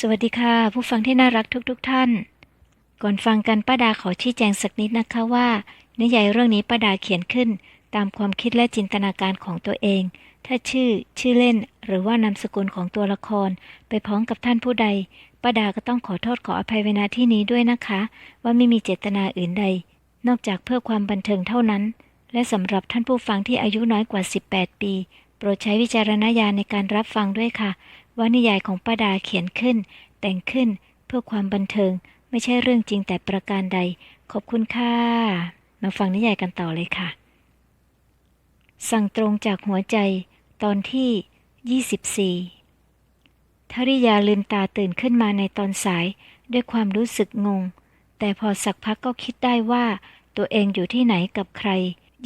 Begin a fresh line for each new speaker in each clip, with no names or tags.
สวัสดีค่ะ ผู้ฟังที่น่ารักทุกๆทท่าน ก่อนฟังกันป้าดาขอชี้แจงสักนิดนะคะว่า นิยายเรื่องนี้ป้าดาเขียนขึ้น ตามความคิดและจินตนาการของตัวเอง ถ้าชื่อ ชื่อเล่น หรือว่านามสกุลของตัวละคร ไปพ้องกับท่านผู้ใดป้าดาก็ต้องขอโทษขออภัยเวณาที่นี้ด้วยนะคะ ว่าไม่มีเจตนาอื่นใด นอกจากเพื่อความบันเทิงเท่านั้น และสำหรับท่านผู้ฟังที่อายุน้อยกว่า 18 ปี โปรดใช้วิจารณญาณในการรับฟังด้วยค่ะ ว่านิยายของป้าดาเขียนขึ้น แต่งขึ้นเพื่อความบันเทิง ไม่ใช่เรื่องจริงแต่ประการใด ขอบคุณค่ะ มาฟังนิยายกันต่อเลยค่ะ สั่งตรงจากหัวใจ ตอนที่ 24ทริยาลืมตาตื่นขึ้นมาในตอนสาย ด้วยความรู้สึกงง แต่พอสักพักก็คิดได้ว่า ตัวเองอยู่ที่ไหนกับใคร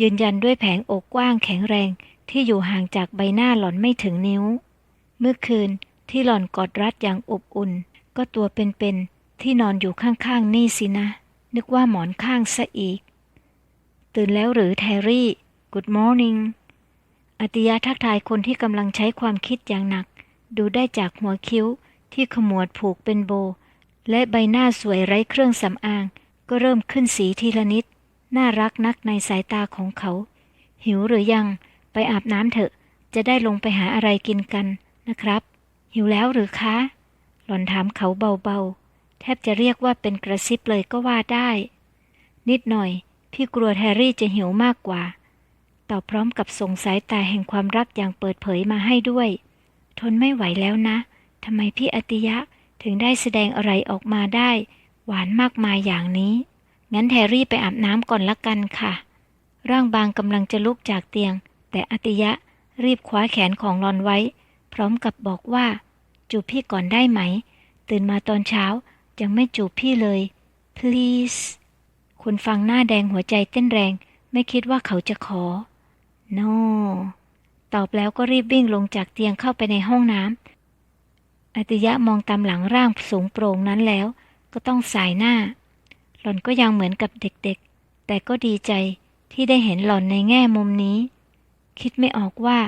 ยืนยันด้วยแผงอกกว้างแข็งแรงที่อยู่ห่างจากใบหน้าหล่อนไม่ถึงนิ้ว เมื่อคืนที่หล่อนกอดรัดอย่างอบอุ่น ก็ตัวเป็นๆที่นอนอยู่ข้างๆนี่สินะ นึกว่าหมอนข้างซะอีก ตื่นแล้วหรือแทรี่ Good morning อติยะทักทายคนที่กำลังใช้ความคิดอย่างหนัก ดูได้จากหัวคิ้วที่ขมวดผูกเป็นโบ และใบหน้าสวยไร้เครื่องสำอาง ก็เริ่มขึ้นสีทีละนิด น่ารักนักในสายตาของเขา หิวหรือยัง ไปอาบน้ำเถอะ จะได้ลงไปหาอะไรกินกัน นะครับ หิวแล้วหรือคะ หล่อนถามเขาเบาๆ แทบจะเรียกว่าเป็นกระซิบเลยก็ว่าได้ นิดหน่อย พี่กลัวแฮร์รี่จะหิวมากกว่า ตอบพร้อมกับส่งสายตาแห่งความรักอย่างเปิดเผยมาให้ด้วย ทนไม่ไหวแล้วนะทำไมพี่อติยะถึงได้แสดงอะไรออกมาได้ หวานมากมายอย่างนี้ งั้นแฮร์รี่ไปอาบน้ำก่อนละกันค่ะ ร่างบางกำลังจะลุกจากเตียง แต่อติยะรีบคว้าแขนของรอนไว้ พร้อมกับบอกว่า จูบพี่ก่อนได้ไหม ตื่นมาตอนเช้ายังไม่จูบพี่เลย please คุณฟังหน้าแดงหัวใจเต้นแรง ไม่คิดว่าเขาจะขอ no ตอบแล้วก็รีบวิ่งลงจากเตียงเข้าไปในห้องน้ำอติยะมองตามหลังร่างสูงโปร่งนั้นแล้ว ก็ต้องสายหน้า หล่อนก็ยังเหมือนกับเด็กๆ แต่ก็ดีใจที่ได้เห็นหล่อนในแง่มุมนี้ คิดไม่ออกว่า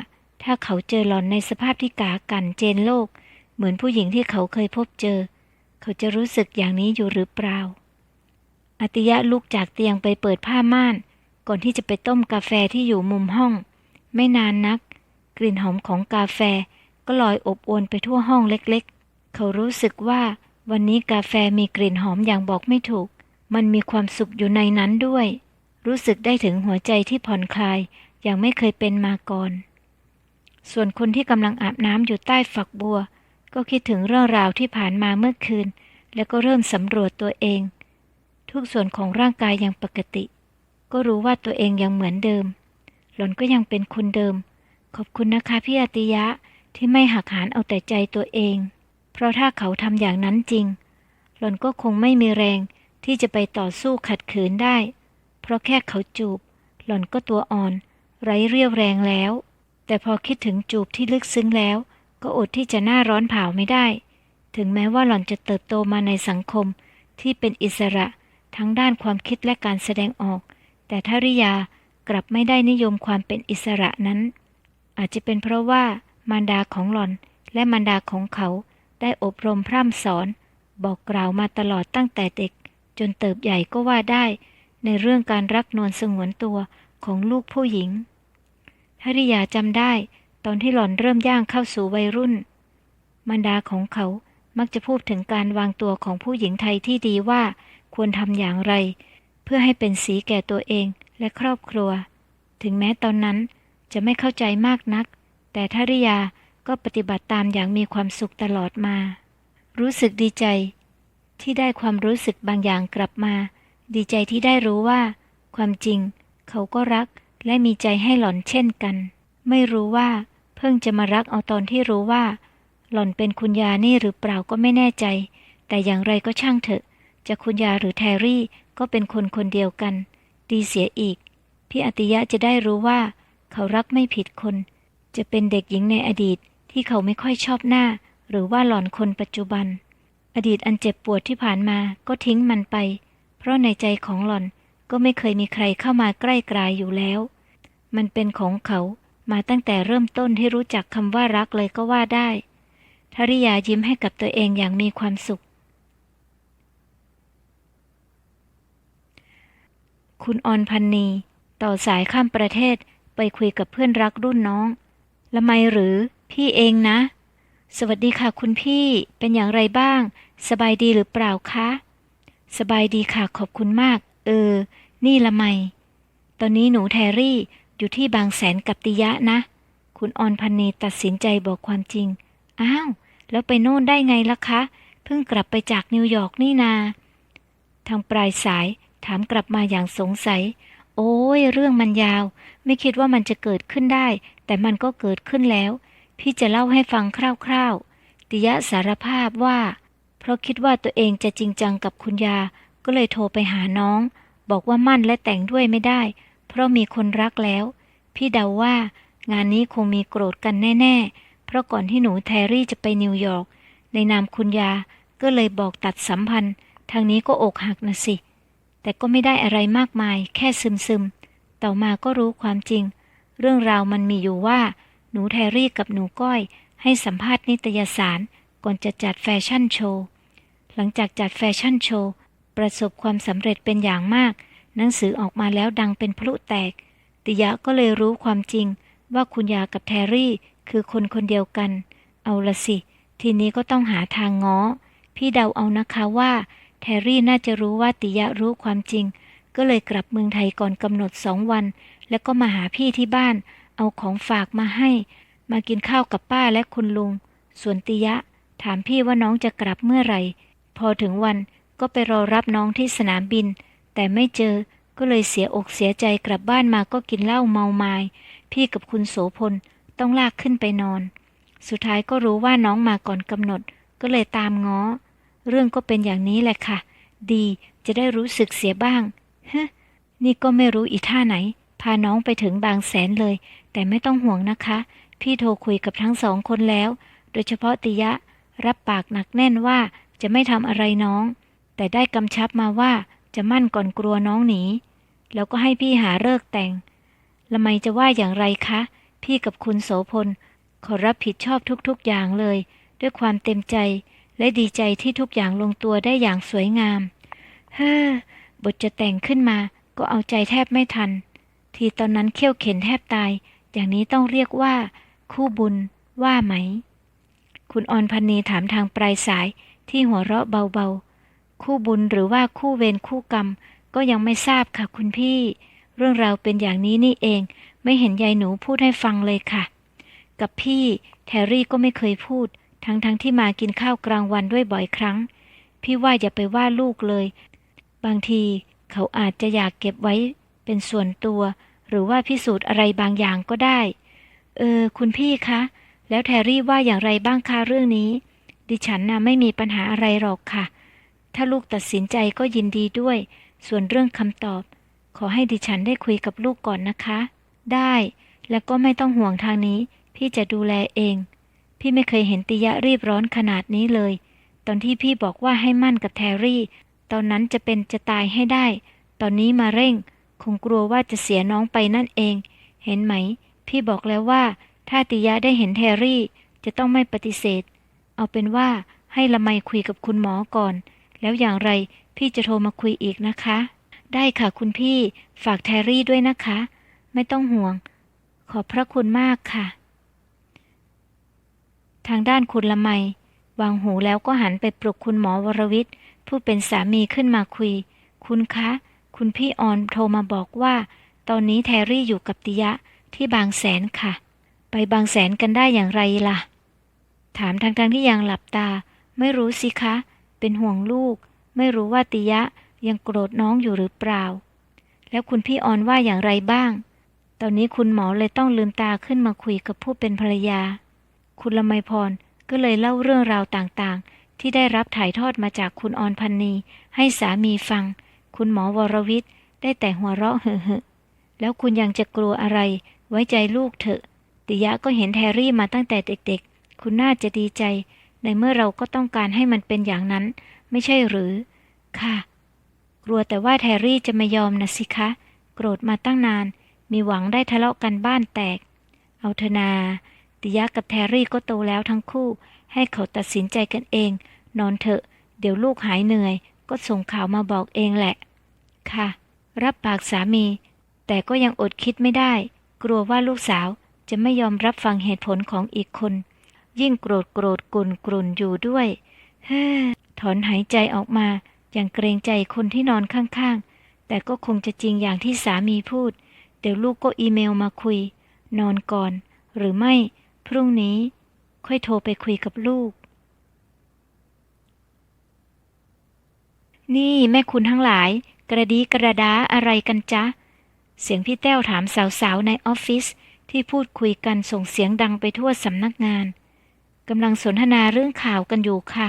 ถ้าเขาเจอหลอนในสภาพที่กากันเจนโลก เหมือนผู้หญิงที่เขาเคยพบเจอ เขาจะรู้สึกอย่างนี้อยู่หรือเปล่าอติยะลุกจากเตียงไปเปิดผ้าม่าน ก่อนที่จะไปต้มกาแฟที่อยู่มุมห้อง ไม่นานนัก กลิ่นหอมของกาแฟก็ลอยอบอวนไปทั่วห้องเล็กๆ เขารู้สึกว่าวันนี้กาแฟมีกลิ่นหอมอย่างบอกไม่ถูก มันมีความสุขอยู่ในนั้นด้วย รู้สึกได้ถึงหัวใจที่ผ่อนคลายอย่างไม่เคยเป็นมาก่อน ส่วนคนที่กำลังอาบน้ำอยู่ใต้ฝักบัว ก็คิดถึงเรื่องราวที่ผ่านมาเมื่อคืน แล้วก็เริ่มสำรวจตัวเอง ทุกส่วนของร่างกายยังปกติ ก็รู้ว่าตัวเองยังเหมือนเดิม หล่อนก็ยังเป็นคนเดิม ขอบคุณนะคะพี่อติยะที่ไม่หักหานเอาแต่ใจตัวเอง เพราะถ้าเขาทำอย่างนั้นจริง หล่อนก็คงไม่มีแรงที่จะไปต่อสู้ขัดขืนได้ เพราะแค่เขาจูบ หล่อนก็ตัวอ่อน ไร้เรี่ยวแรงแล้ว แต่พอคิดถึงจูบที่ลึกซึ้งแล้ว ก็อดที่จะหน้าร้อนเผาไม่ได้ ถึงแม้ว่าหล่อนจะเติบโตมาในสังคมที่เป็นอิสระทั้งด้านความคิดและการแสดงออก แต่ทริยากลับไม่ได้นิยมความเป็นอิสระนั้น อาจจะเป็นเพราะว่ามารดาของหล่อนและมารดาของเขาได้อบรมพร่ำสอน บอกกล่าวมาตลอดตั้งแต่เด็ก จนเติบใหญ่ก็ว่าได้ ในเรื่องการรักนวลสงวนตัวของลูกผู้หญิง ทริยาจำได้ ตอนที่หล่อนเริ่มย่างเข้าสู่วัยรุ่น มารดาของเขามักจะพูดถึงการวางตัวของผู้หญิงไทยที่ดีว่าควรทำอย่างไร เพื่อให้เป็นสีแก่ตัวเองและครอบครัว ถึงแม้ตอนนั้นจะไม่เข้าใจมากนัก แต่ทริยาก็ปฏิบัติตามอย่างมีความสุขตลอดมา รู้สึกดีใจ ที่ได้ความรู้สึกบางอย่างกลับมา ดีใจที่ได้รู้ว่า ความจริง เขาก็รัก และมีใจให้หล่อนเช่นกัน ไม่รู้ว่า เพิ่งจะมารักเอาตอนที่รู้ว่า หล่อนเป็นคุณยานี่หรือเปล่าก็ไม่แน่ใจ แต่อย่างไรก็ช่างเถอะ จะคุณยาหรือแทรี่ก็เป็นคนคนเดียวกัน ดีเสียอีก พี่อติยะจะได้รู้ว่า เขารักไม่ผิดคน จะเป็นเด็กหญิงในอดีตที่เขาไม่ค่อยชอบหน้า หรือว่าหล่อนคนปัจจุบัน อดีตอันเจ็บปวดที่ผ่านมาก็ทิ้งมันไป เพราะในใจของหล่อน ก็ไม่เคยมีใครเข้ามาใกล้กลายอยู่แล้ว มันเป็นของเขามาตั้งแต่เริ่มต้นที่รู้จักคำว่ารักเลยก็ว่าได้ทริยายิ้มให้กับตัวเองอย่างมีความสุข คุณออนพันนี ต่อสายข้ามประเทศไปคุยกับเพื่อนรักรุ่นน้อง ละไมหรือพี่เองนะ สวัสดีค่ะคุณพี่เป็นอย่างไรบ้าง สบายดีหรือเปล่าคะ สบายดีค่ะขอบคุณมาก เออ นี่ละไม ตอนนี้หนูแทรี่อยู่ที่บางแสนกับติยะนะ คุณออนพันนีตัดสินใจบอกความจริง อ้าว แล้วไปโน่นได้ไงล่ะคะ เพิ่งกลับไปจากนิวยอร์กนี่นา ทางปลายสายถามกลับมาอย่างสงสัย โอ้ย เรื่องมันยาว ไม่คิดว่ามันจะเกิดขึ้นได้ แต่มันก็เกิดขึ้นแล้ว พี่จะเล่าให้ฟังคร่าวๆ ติยะสารภาพว่า เพราะคิดว่าตัวเองจะจริงจังกับคุณยา ก็เลยโทรไปหาน้อง บอกว่ามั่นและแต่งด้วยไม่ได้ เพราะมีคนรักแล้ว พี่เดาว่างานนี้คงมีโกรธกันแน่ ๆ เพราะก่อนที่หนูแทรี่จะไปนิวยอร์กในนามคุณยาก็เลยบอกตัดสัมพันธ์ ทางนี้ก็อกหักนะสิ แต่ก็ไม่ได้อะไรมากมาย แค่ซึมซึมๆต่อมาก็รู้ความจริง เรื่องราวมันมีอยู่ว่า หนูแทรี่กับหนูก้อย ให้สัมภาษณ์นิตยสารก่อนจะจัดแฟชั่นโชว์ หลังจากจัดแฟชั่นโชว์ ประสบความสำเร็จเป็นอย่างมาก หนังสือออกมาแล้วดังเป็นพลุแตก ติยะก็เลยรู้ความจริง ว่าคุณยากับแทรี่ คือคนคนเดียวกัน เอาละสิ ทีนี้ก็ต้องหาทางง้อ พี่เดาเอานะคะว่า แทรี่น่าจะรู้ว่าติยะรู้ความจริง ก็เลยกลับเมืองไทยก่อนกำหนดสองวัน แล้วก็มาหาพี่ที่บ้าน เอาของฝากมาให้ มากินข้าวกับป้าและคุณลุง ส่วนติยะ ถามพี่ว่าน้องจะกลับเมื่อไหร่ พอถึงวัน ก็ไปรอรับน้องที่สนามบิน แต่ไม่เจอก็เลยเสียอกเสียใจกลับบ้านมาก็กินเหล้าเมาไมา้พี่กับคุณโสพลต้องลากขึ้นไปนอน สุดท้ายก็รู้ว่าน้องมาก่อนกำหนด ก็เลยตามง้อ เรื่องก็เป็นอย่างนี้แหละค่ะ ดีจะได้รู้สึกเสียบ้างฮะนี่ก็ไม่รู้อีท่าไหน พาน้องไปถึงบางแสนเลย แต่ไม่ต้องห่วงนะคะ พี่โทรคุยกับทั้งสองคนแล้ว โดยเฉพาะติยะ รับปากหนักแน่นว่าจะไม่ทำอะไรน้อง แต่ได้กำชับมาว่าจะมั่นก่อนกลัวน้องหนี แล้วก็ให้พี่หาเลิกแต่ง ละไมจะว่าอย่างไรคะ พี่กับคุณโสพล ขอรับผิดชอบทุกๆอย่างเลย ด้วยความเต็มใจ และดีใจที่ทุกอย่างลงตัวได้อย่างสวยงาม เฮ้อบทจะแต่งขึ้นมาก็เอาใจแทบไม่ทัน ทีตอนนั้นเขี้ยวเข็นแทบตาย อย่างนี้ต้องเรียกว่า คู่บุญ ว่าไหม คุณออนพันนีถามทางปลายสายที่หัวเราะเบาๆ คู่บุญหรือว่าคู่เวรคู่กรรม ก็ยังไม่ทราบค่ะคุณพี่ เรื่องราวเป็นอย่างนี้นี่เอง ไม่เห็นยายหนูพูดให้ฟังเลยค่ะ กับพี่แทรี่ก็ไม่เคยพูด ทั้งๆทที่มากินข้าวกลางวันด้วยบ่อยครั้ง พี่ว่าอย่าไปว่าลูกเลย บางทีเขาอาจจะอยากเก็บไว้เป็นส่วนตัว หรือว่าพิสูจน์อะไรบางอย่างก็ได้ เออ คุณพี่คะ แล้วแทรี่ว่าอย่างไรบ้างคะเรื่องนี้ ดิฉันน่ะไม่มีปัญหาอะไรหรอกค่ะ ถ้าลูกตัดสินใจก็ยินดีด้วย ส่วนเรื่องคำตอบ ขอให้ดิฉันได้คุยกับลูกก่อนนะคะ ได้ แล้วก็ไม่ต้องห่วงทางนี้ พี่จะดูแลเอง พี่ไม่เคยเห็นติยะรีบร้อนขนาดนี้เลย ตอนที่พี่บอกว่าให้มั่นกับแทรี่ ตอนนั้นจะเป็นจะตายให้ได้ ตอนนี้มาเร่ง คงกลัวว่าจะเสียน้องไปนั่นเอง เห็นไหม พี่บอกแล้วว่า ถ้าติยะได้เห็นแทรี่ จะต้องไม่ปฏิเสธ เอาเป็นว่าให้ละไมคุยกับคุณหมอก่อน แล้วอย่างไรพี่จะโทรมาคุยอีกนะคะ ได้ค่ะคุณพี่ฝากแทรี่ด้วยนะคะ ไม่ต้องห่วง ขอบพระคุณมากค่ะ ทางด้านคุณละไมวางหูแล้วก็หันไปปลุกคุณหมอวรวิทย์ผู้เป็นสามีขึ้นมาคุย คุณคะ คุณพี่ออนโทรมาบอกว่า ตอนนี้แทรี่อยู่กับติยะที่บางแสนค่ะ ไปบางแสนกันได้อย่างไรล่ะ ถามทางทางที่ยังหลับตา ไม่รู้สิคะ เป็นห่วงลูก ไม่รู้ว่าติยะยังโกรธน้องอยู่หรือเปล่า แล้วคุณพี่ออนว่าอย่างไรบ้าง ตอนนี้คุณหมอเลยต้องลืมตาขึ้นมาคุยกับผู้เป็นภรรยา คุณละไมพรก็เลยเล่าเรื่องราวต่างๆ ที่ได้รับถ่ายทอดมาจากคุณออนพันนีให้สามีฟัง คุณหมอวรวิทย์ได้แต่หัวเราะเฮ่อๆแล้วคุณยังจะกลัวอะไร ไว้ใจลูกเถอะ ติยะก็เห็นแทรี่มาตั้งแต่เด็กๆ คุณน่าจะดีใจ ในเมื่อเราก็ต้องการให้มันเป็นอย่างนั้น ไม่ใช่หรือ ค่ะ กลัวแต่ว่าแทรี่จะไม่ยอมนะสิคะ โกรธมาตั้งนาน มีหวังได้ทะเลาะกันบ้านแตก เอาเถอะนาติยะกับแทรี่ก็โตแล้วทั้งคู่ ให้เขาตัดสินใจกันเอง นอนเถอะ เดี๋ยวลูกหายเหนื่อย ก็ส่งข่าวมาบอกเองแหละ ค่ะ รับปากสามี แต่ก็ยังอดคิดไม่ได้ กลัวว่าลูกสาวจะไม่ยอมรับฟังเหตุผลของอีกคน ยิ่งโกรธโกรธกลุ่นกลุ่นอยู่ด้วยเฮ้อถอนหายใจออกมา อย่างเกรงใจคนที่นอนข้างๆ แต่ก็คงจะจริงอย่างที่สามีพูด เดี๋ยวลูกก็อีเมลมาคุย นอนก่อน หรือไม่ พรุ่งนี้ ค่อยโทรไปคุยกับลูก นี่แม่คุณทั้งหลาย กระดีกระดาอะไรกันจ๊ะ เสียงพี่แต้วถามสาวๆ ในออฟฟิศที่พูดคุยกันส่งเสียงดังไปทั่วสำนักงาน กำลังสนทนาเรื่องข่าวกันอยู่ค่ะ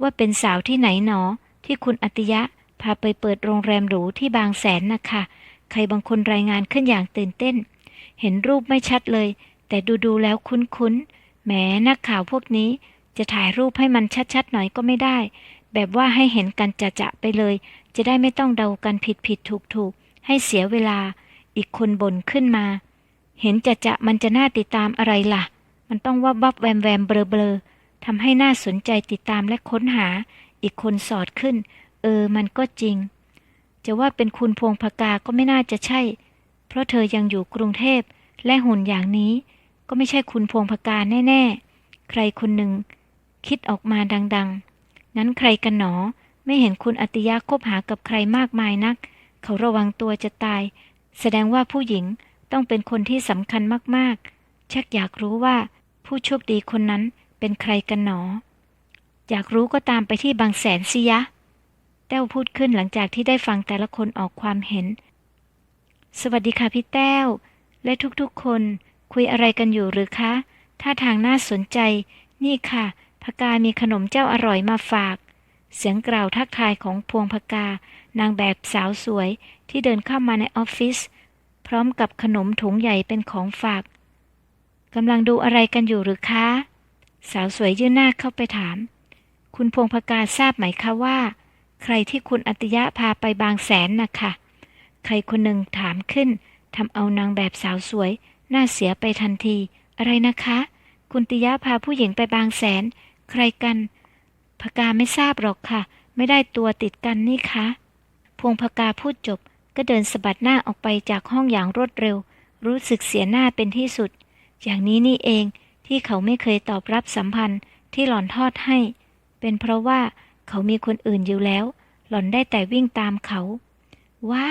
ว่าเป็นสาวที่ไหนหนอ ที่คุณอติยะพาไปเปิดโรงแรมหรูที่บางแสนนะคะ ใครบางคนรายงานขึ้นอย่างตื่นเต้น เห็นรูปไม่ชัดเลย แต่ดูๆแล้วคุ้นๆแหมนักข่าวพวกนี้ จะถ่ายรูปให้มันชัดๆหน่อยก็ไม่ได้ แบบว่าให้เห็นกันจะๆไปเลย จะได้ไม่ต้องเดากันผิดผิดถูกถูกๆ ให้เสียเวลา อีกคนบ่นขึ้นมา เห็นจะจะมันจะน่าติดตามอะไรล่ะ มันต้องว่าบับแวมแวมเบลอเบลอทำให้น่าสนใจติดตามและค้นหา อีกคนสอดขึ้น เออ มันก็จริง จะว่าเป็นคุณพวงพกาก็ไม่น่าจะใช่ เพราะเธอยังอยู่กรุงเทพและหุ่นอย่างนี้ ก็ไม่ใช่คุณพวงพกาแน่ ๆ ใครคนหนึ่ง คิดออกมาดัง ๆ นั้นใครกันหนอ ไม่เห็นคุณอติยะคบหากับใครมากมายนัก เขาระวังตัวจะตาย แสดงว่าผู้หญิงต้องเป็นคนที่สำคัญมากๆ ชักอยากรู้ว่า ผู้โชคดีคนนั้นเป็นใครกันหนอ อยากรู้ก็ตามไปที่บางแสนสิยะ แต้วพูดขึ้นหลังจากที่ได้ฟังแต่ละคนออกความเห็น สวัสดีค่ะพี่แต้ว และทุกๆคนคุยอะไรกันอยู่หรือคะ ท่าทางน่าสนใจ นี่ค่ะพกามีขนมเจ้าอร่อยมาฝาก เสียงกล่าวทักทายของพวงพกา นางแบบสาวสวยที่เดินเข้ามาในออฟฟิศพร้อมกับขนมถุงใหญ่เป็นของฝาก กำลังดูอะไรกันอยู่หรือคะ สาวสวยยื่นหน้าเข้าไปถาม คุณพงพกาทราบไหมคะว่า ใครที่คุณอติยะพาไปบางแสนนะคะใครคนหนึ่งถามขึ้นทำเอานางแบบสาวสวย หน้าเสียไปทันที อะไรนะคะ คุณติยะพาผู้หญิงไปบางแสน ใครกันพกาไม่ทราบหรอกค่ะ ไม่ได้ตัวติดกันนี่คะพงพกาพูดจบก็เดินสะบัดหน้าออกไปจากห้องอย่างรวดเร็ว รู้สึกเสียหน้าเป็นที่สุด อย่างนี้นี่เองที่เขาไม่เคยตอบรับสัมพันธ์ที่หล่อนทอดให้ เป็นเพราะว่าเขามีคนอื่นอยู่แล้ว หล่อนได้แต่วิ่งตามเขาว่า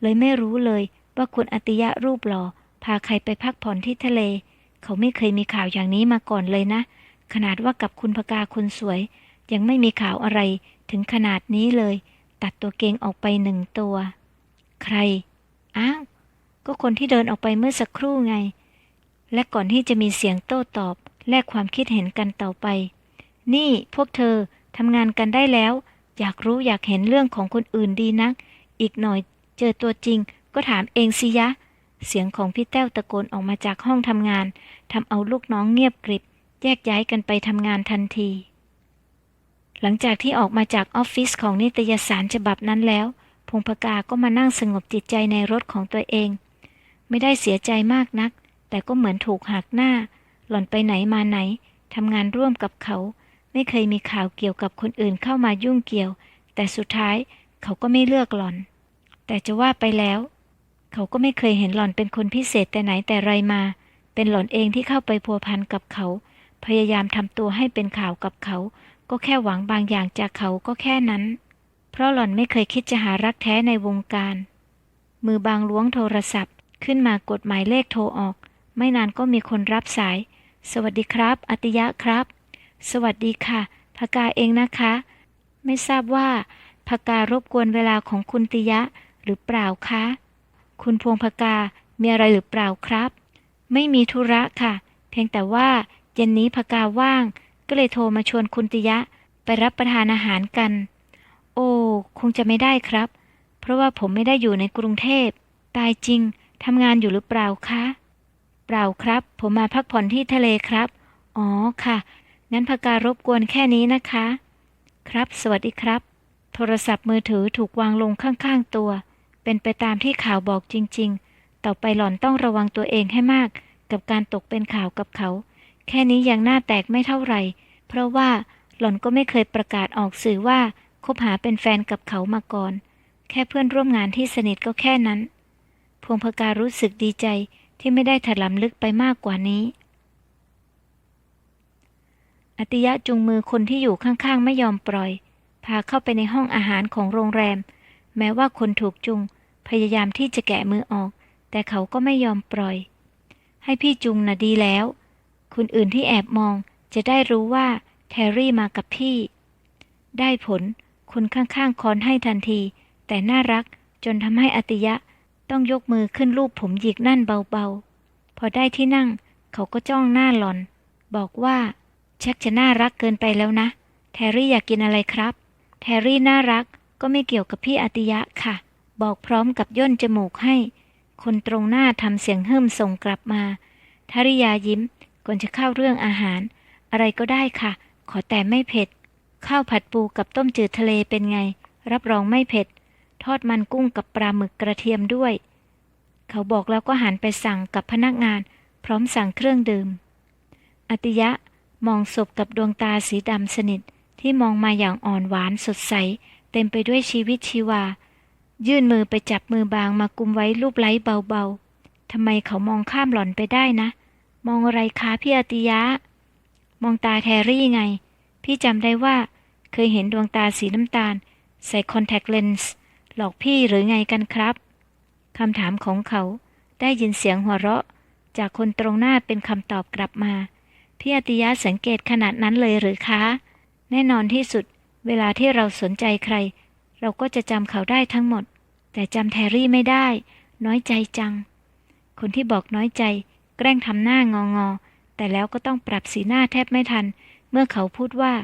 เลยไม่รู้เลยว่าคุณอติยะรูปหล่อพาใครไปพักผ่อนที่ทะเล เขาไม่เคยมีข่าวอย่างนี้มาก่อนเลยนะ ขนาดว่ากับคุณพกาคนสวย ยังไม่มีข่าวอะไรถึงขนาดนี้เลย ตัดตัวเกงออกไปหนึ่งตัว ใคร อ้าว ก็คนที่เดินออกไปเมื่อสักครู่ไง และก่อนที่จะมีเสียงโต้ตอบ แลกความคิดเห็นกันต่อไป นี่พวกเธอทำงานกันได้แล้ว อยากรู้อยากเห็นเรื่องของคนอื่นดีนัก อีกหน่อยเจอตัวจริง ก็ถามเองสิยะ เสียงของพี่แต้วตะโกนออกมาจากห้องทำงานทำเอาลูกน้องเงียบกริบ แยกย้ายกันไปทำงานทันที หลังจากที่ออกมาจากออฟฟิศของนิตยสารฉบับนั้นแล้ว พงพกาก็มานั่งสงบจิตใจในรถของตัวเอง ไม่ได้เสียใจมากนัก แต่ก็เหมือนถูกหักหน้า หล่อนไปไหนมาไหนทำงานร่วมกับเขา ไม่เคยมีข่าวเกี่ยวกับคนอื่นเข้ามายุ่งเกี่ยว แต่สุดท้ายเขาก็ไม่เลือกหล่อน แต่จะว่าไปแล้ว เขาก็ไม่เคยเห็นหล่อนเป็นคนพิเศษแต่ไหนแต่ไรมา เป็นหล่อนเองที่เข้าไปพัวพันกับเขา พยายามทำตัวให้เป็นข่าวกับเขา ก็แค่หวังบางอย่างจากเขาก็แค่นั้น เพราะหล่อนไม่เคยคิดจะหารักแท้ในวงการ มือบางล้วงโทรศัพท์ขึ้นมากดหมายเลขโทรออก ไม่นานก็มีคนรับสาย สวัสดีครับ อติยะครับ สวัสดีค่ะพกาเองนะคะ ไม่ทราบว่าพการบกวนเวลาของคุณติยะหรือเปล่าคะ คุณพวงพกา มีอะไรหรือเปล่าครับ ไม่มีธุระค่ะ เพียงแต่ว่าเย็นนี้พกาว่าง ก็เลยโทรมาชวนคุณติยะไปรับประทานอาหารกัน โอ้ คงจะไม่ได้ครับ เพราะว่าผมไม่ได้อยู่ในกรุงเทพ ตายจริง ทำงานอยู่หรือเปล่าคะ เปล่าครับ ผมมาพักผ่อนที่ทะเลครับ อ๋อค่ะ งั้นพการบกวนแค่นี้นะคะ ครับ สวัสดีครับ โทรศัพท์มือถือถูกวางลงข้างๆตัว เป็นไปตามที่ข่าวบอกจริง ๆ ต่อไปหล่อนต้องระวังตัวเองให้มาก กับการตกเป็นข่าวกับเขา แค่นี้ยังหน้าแตกไม่เท่าไหร่ เพราะว่าหล่อนก็ไม่เคยประกาศออกสื่อว่าคบหาเป็นแฟนกับเขามาก่อน แค่เพื่อนร่วมงานที่สนิทก็แค่นั้น พวงพการู้สึกดีใจ ที่ไม่ได้ถลำลึกไปมากกว่านี้ อติยะจุงมือคนที่อยู่ข้างๆ ไม่ยอมปล่อย พาเข้าไปในห้องอาหารของโรงแรม แม้ว่าคนถูกจุง พยายามที่จะแกะมือออก แต่เขาก็ไม่ยอมปล่อย ให้พี่จุงนะ่ะดีแล้ว คนอื่นที่แอบมองจะได้รู้ว่าแทรี่มากับพี่ ได้ผล คนข้างๆคอนให้ทันที แต่น่ารักจนทำให้อติยะ ต้องยกมือขึ้นรูปผมหยิกนั่นเบาๆ พอได้ที่นั่ง เขาก็จ้องหน้าหลอน บอกว่า ชักจะน่ารักเกินไปแล้วนะ แทรี่อยากกินอะไรครับ แทรี่น่ารักก็ไม่เกี่ยวกับพี่อติยะค่ะ บอกพร้อมกับย่นจมูกให้ คนตรงหน้าทำเสียงเฮิ่มส่งกลับมาทาริยายิ้มก่อนจะเข้าเรื่องอาหาร อะไรก็ได้ค่ะ ขอแต่ไม่เผ็ด ข้าวผัดปูกับต้มจืดทะเลเป็นไง รับรองไม่เผ็ด ทอดมันกุ้งกับปลาหมึกกระเทียมด้วย เขาบอกแล้วก็หันไปสั่งกับพนักงาน พร้อมสั่งเครื่องดื่ม อติยะมองศพกับดวงตาสีดำสนิทที่มองมาอย่างอ่อนหวานสดใส เต็มไปด้วยชีวิตชีวา ยื่นมือไปจับมือบางมากุมไว้รูปไล้เบาๆทำไมเขามองข้ามหล่อนไปได้นะ มองอะไรคะพี่อติยะ มองตาแทรี่ไง พี่จำได้ว่าเคยเห็นดวงตาสีน้ำตาล ใส่คอนแทคเลนส์ หลอกพี่หรือไงกันครับคำถามของเขาได้ยินเสียงหัวเราะ จากคนตรงหน้าเป็นคำตอบกลับมา พี่อติยะสังเกตขนาดนั้นเลยหรือคะ แน่นอนที่สุด เวลาที่เราสนใจใคร เราก็จะจำเขาได้ทั้งหมด แต่จำแทรี่ไม่ได้ น้อยใจจัง คนที่บอกน้อยใจ แกล้งทำหน้างองอแต่แล้วก็ต้องปรับสีหน้าแทบไม่ทัน เมื่อเขาพูดว่า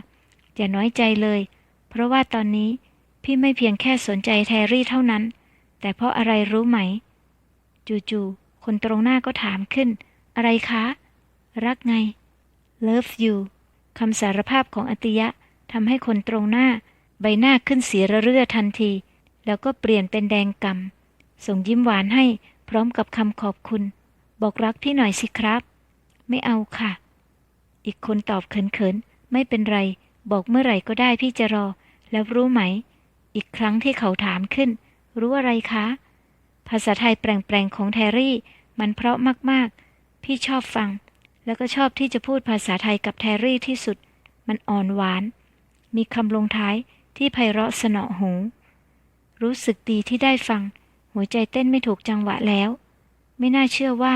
อย่าน้อยใจเลย เพราะว่าตอนนี้ พี่ไม่เพียงแค่สนใจแทรี่เท่านั้น แต่เพราะอะไรรู้ไหม จู่ๆ คนตรงหน้าก็ถามขึ้น อะไรคะ รักไง love you คำสารภาพของอติยะทำให้คนตรงหน้า ใบหน้าขึ้นเสียระเรื่อทันที แล้วก็เปลี่ยนเป็นแดงกำส่งยิ้มหวานให้พร้อมกับคำขอบคุณ บอกรักพี่หน่อยสิครับ ไม่เอาค่ะ อีกคนตอบเขินๆ ไม่เป็นไร บอกเมื่อไหร่ก็ได้พี่จะรอ แล้วรู้ไหม อีกครั้งที่เขาถามขึ้น รู้อะไรคะ ภาษาไทยแปลงๆของแทรี่ มันเพราะมากๆ พี่ชอบฟัง แล้วก็ชอบที่จะพูดภาษาไทยกับแทรี่ที่สุด มันอ่อนหวาน มีคำลงท้ายที่ไพเราะสนอหู รู้สึกดีที่ได้ฟัง หัวใจเต้นไม่ถูกจังหวะแล้ว ไม่น่าเชื่อว่า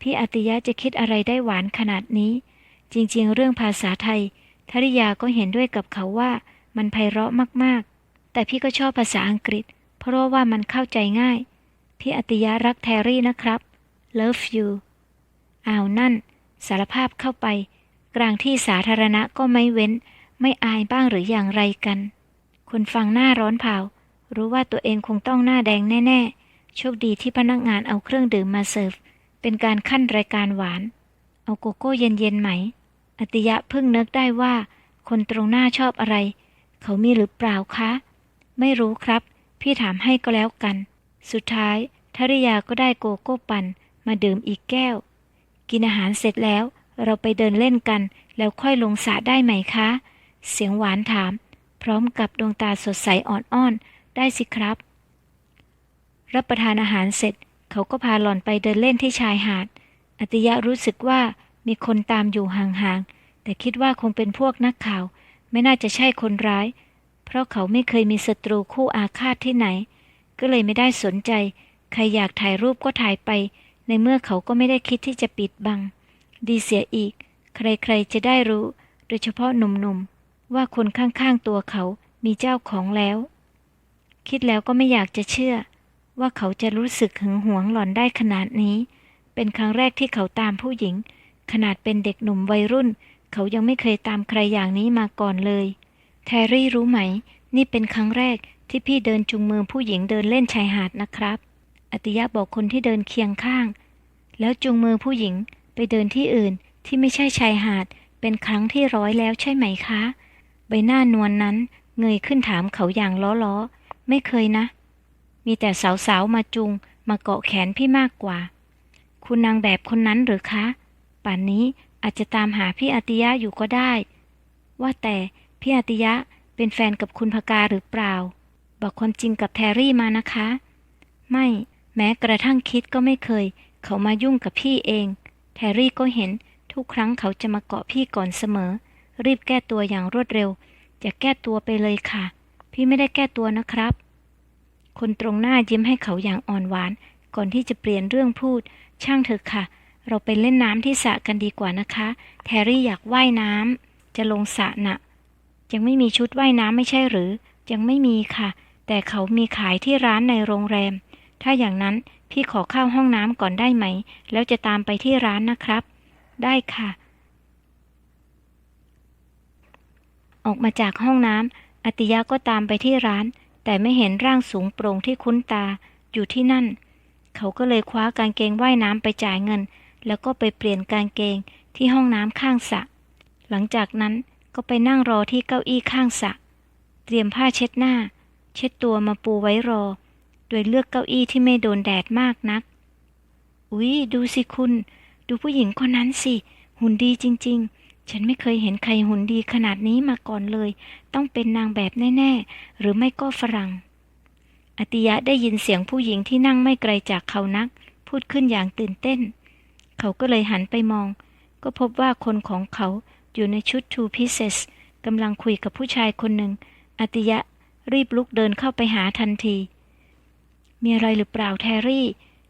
พี่อติยะจะคิดอะไรได้หวานขนาดนี้ จริงๆ เรื่องภาษาไทยทริยาก็เห็นด้วยกับเขาว่ามันไพเราะมากๆ แต่พี่ก็ชอบภาษาอังกฤษ เพราะว่ามันเข้าใจง่าย พี่อติยะรักแทรี่นะครับ love you อ้าวนั่น สารภาพเข้าไป กลางที่สาธารณะก็ไม่เว้น ไม่อายบ้างหรืออย่างไรกัน คนฟังหน้าร้อนเผา รู้ว่าตัวเองคงต้องหน้าแดงแน่ ๆ โชคดีที่พนักงานเอาเครื่องดื่มมาเสิร์ฟ เป็นการขั้นรายการหวาน เอาโกโก้เย็นๆไหม อติยะเพิ่งนึกได้ว่า คนตรงหน้าชอบอะไร เขามีหรือเปล่าคะ ไม่รู้ครับ พี่ถามให้ก็แล้วกัน สุดท้ายทริยาก็ได้โกโก้ปั่นมาดื่มอีกแก้ว กินอาหารเสร็จแล้ว เราไปเดินเล่นกัน แล้วค่อยลงสระได้ไหมคะ เสียงหวานถาม พร้อมกับดวงตาสดใสอ่อนๆได้สิครับ รับประทานอาหารเสร็จ เขาก็พาหล่อนไปเดินเล่นที่ชายหาด อติยะรู้สึกว่ามีคนตามอยู่ห่างๆแต่คิดว่าคงเป็นพวกนักข่าว ไม่น่าจะใช่คนร้าย เพราะเขาไม่เคยมีศัตรูคู่อาฆาตที่ไหน ก็เลยไม่ได้สนใจ ใครอยากถ่ายรูปก็ถ่ายไป ในเมื่อเขาก็ไม่ได้คิดที่จะปิดบัง ดีเสียอีก ใครๆจะได้รู้ โดยเฉพาะหนุ่มๆ ว่าคนข้างๆตัวเขามีเจ้าของแล้ว คิดแล้วก็ไม่อยากจะเชื่อ ว่าเขาจะรู้สึกหึงหวงหล่อนได้ขนาดนี้ เป็นครั้งแรกที่เขาตามผู้หญิง ขนาดเป็นเด็กหนุ่มวัยรุ่น เขายังไม่เคยตามใครอย่างนี้มาก่อนเลย แทรี่รู้ไหม นี่เป็นครั้งแรกที่พี่เดินจูงมือผู้หญิงเดินเล่นชายหาดนะครับ อติยะบอกคนที่เดินเคียงข้าง แล้วจูงมือผู้หญิงไปเดินที่อื่นที่ไม่ใช่ชายหาด เป็นครั้งที่ร้อยแล้วใช่ไหมคะ ใบหน้านวลนนั้นเงยขึ้นถามเขาอย่างล้อๆ ไม่เคยนะ มีแต่สาวๆ มาจูงมาเกาะแขนพี่มากกว่า คุณนางแบบคนนั้นหรือคะ ป่านนี้อาจจะตามหาพี่อติยะอยู่ก็ได้ ว่าแต่ พี่อาติยะเป็นแฟนกับคุณพกาหรือเปล่า บอกความจริงกับแทรี่มานะคะ ไม่แม้กระทั่งคิดก็ไม่เคย เขามายุ่งกับพี่เอง แทรี่ก็เห็นทุกครั้งเขาจะมาเกาะพี่ก่อนเสมอ รีบแก้ตัวอย่างรวดเร็ว อย่าแก้ตัวไปเลยค่ะ พี่ไม่ได้แก้ตัวนะครับ คนตรงหน้ายิ้มให้เขาอย่างอ่อนหวาน ก่อนที่จะเปลี่ยนเรื่องพูด ช่างเถอะค่ะ เราไปเล่นน้ำที่สระกันดีกว่านะคะ แทรี่อยากว่ายน้ำจะลงสระน่ะ ยังไม่มีชุดว่ายน้ำไม่ใช่หรือ ยังไม่มีค่ะ แต่เขามีขายที่ร้านในโรงแรม ถ้าอย่างนั้นพี่ขอเข้าห้องน้ำก่อนได้ไหม แล้วจะตามไปที่ร้านนะครับ ได้ค่ะ ออกมาจากห้องน้ำอติยะก็ตามไปที่ร้าน แต่ไม่เห็นร่างสูงโปร่งที่คุ้นตาอยู่ที่นั่น เขาก็เลยคว้ากางเกงว่ายน้ำไปจ่ายเงิน แล้วก็ไปเปลี่ยนกางเกงที่ห้องน้ำข้างสระหลังจากนั้น ก็ไปนั่งรอที่เก้าอี้ข้างสระเตรียมผ้าเช็ดหน้า เช็ดตัวมาปูไว้รอ โดยเลือกเก้าอี้ที่ไม่โดนแดดมากนัก อุ๊ย ดูสิคุณ ดูผู้หญิงคนนั้นสิ หุ่นดีจริง ๆ ฉันไม่เคยเห็นใครหุ่นดีขนาดนี้มาก่อนเลย ต้องเป็นนางแบบแน่ ๆ หรือไม่ก็ฝรั่ง อติยะได้ยินเสียงผู้หญิงที่นั่งไม่ไกลจากเขานัก พูดขึ้นอย่างตื่นเต้น เขาก็เลยหันไปมอง ก็พบว่าคนของเขา อยู่ในชุด two pieces กำลังคุยกับผู้ชายคนหนึ่งอติยะรีบลุกเดินเข้าไปหาทันที มีอะไรหรือเปล่าแทรี่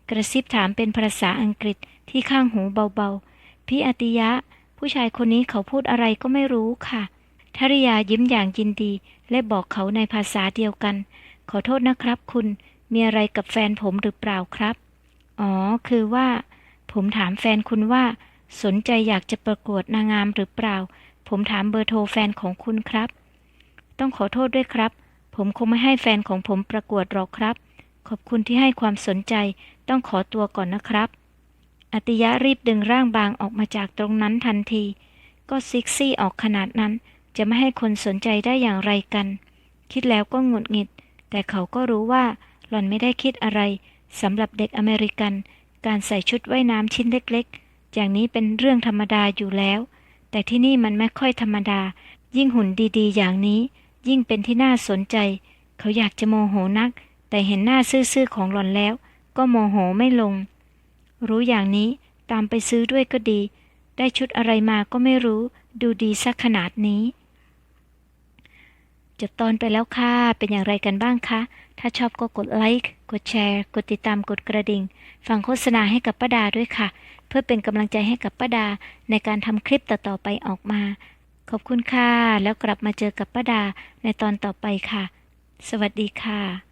กระซิบถามเป็นภาษาอังกฤษที่ข้างหูเบาๆ พี่อติยะ ผู้ชายคนนี้เขาพูดอะไรก็ไม่รู้ค่ะทริยายิ้มอย่างยินดี และบอกเขาในภาษาเดียวกัน ขอโทษนะครับคุณ มีอะไรกับแฟนผมหรือเปล่าครับ อ๋อ คือว่า ผมถามแฟนคุณว่า สนใจอยากจะประกวดนางงามหรือเปล่า ผมถามเบอร์โทรแฟนของคุณครับ ต้องขอโทษด้วยครับ ผมคงไม่ให้แฟนของผมประกวดหรอกครับ ขอบคุณที่ให้ความสนใจ ต้องขอตัวก่อนนะครับ อติยะรีบดึงร่างบางออกมาจากตรงนั้นทันที ก็ซิกซี่ออกขนาดนั้น จะไม่ให้คนสนใจได้อย่างไรกัน คิดแล้วก็หงุดหงิด แต่เขาก็รู้ว่า หล่อนไม่ได้คิดอะไรสำหรับเด็กอเมริกัน การใส่ชุดว่ายน้ำชิ้นเล็กๆ อย่างนี้เป็นเรื่องธรรมดาอยู่แล้ว แต่ที่นี่มันไม่ค่อยธรรมดา ยิ่งหุ่นดีๆ อย่างนี้ ยิ่งเป็นที่น่าสนใจ เขาอยากจะโมโหนัก แต่เห็นหน้าซื่อๆของหล่อนแล้ว ก็โมโหไม่ลง รู้อย่างนี้ตามไปซื้อด้วยก็ดี ได้ชุดอะไรมาก็ไม่รู้ ดูดีสักขนาดนี้จบตอนไปแล้วค่ะ เป็นอย่างไรกันบ้างคะ ถ้าชอบก็กดไลค์ กดแชร์ กดติดตาม กดกระดิ่ง ฟังโฆษณาให้กับป้าดาด้วยค่ะ เพื่อเป็นกำลังใจให้กับป้าดาในการทำคลิปต่อๆไปออกมา ขอบคุณค่ะ แล้วกลับมาเจอกับป้าดาในตอนต่อไปค่ะ สวัสดีค่ะ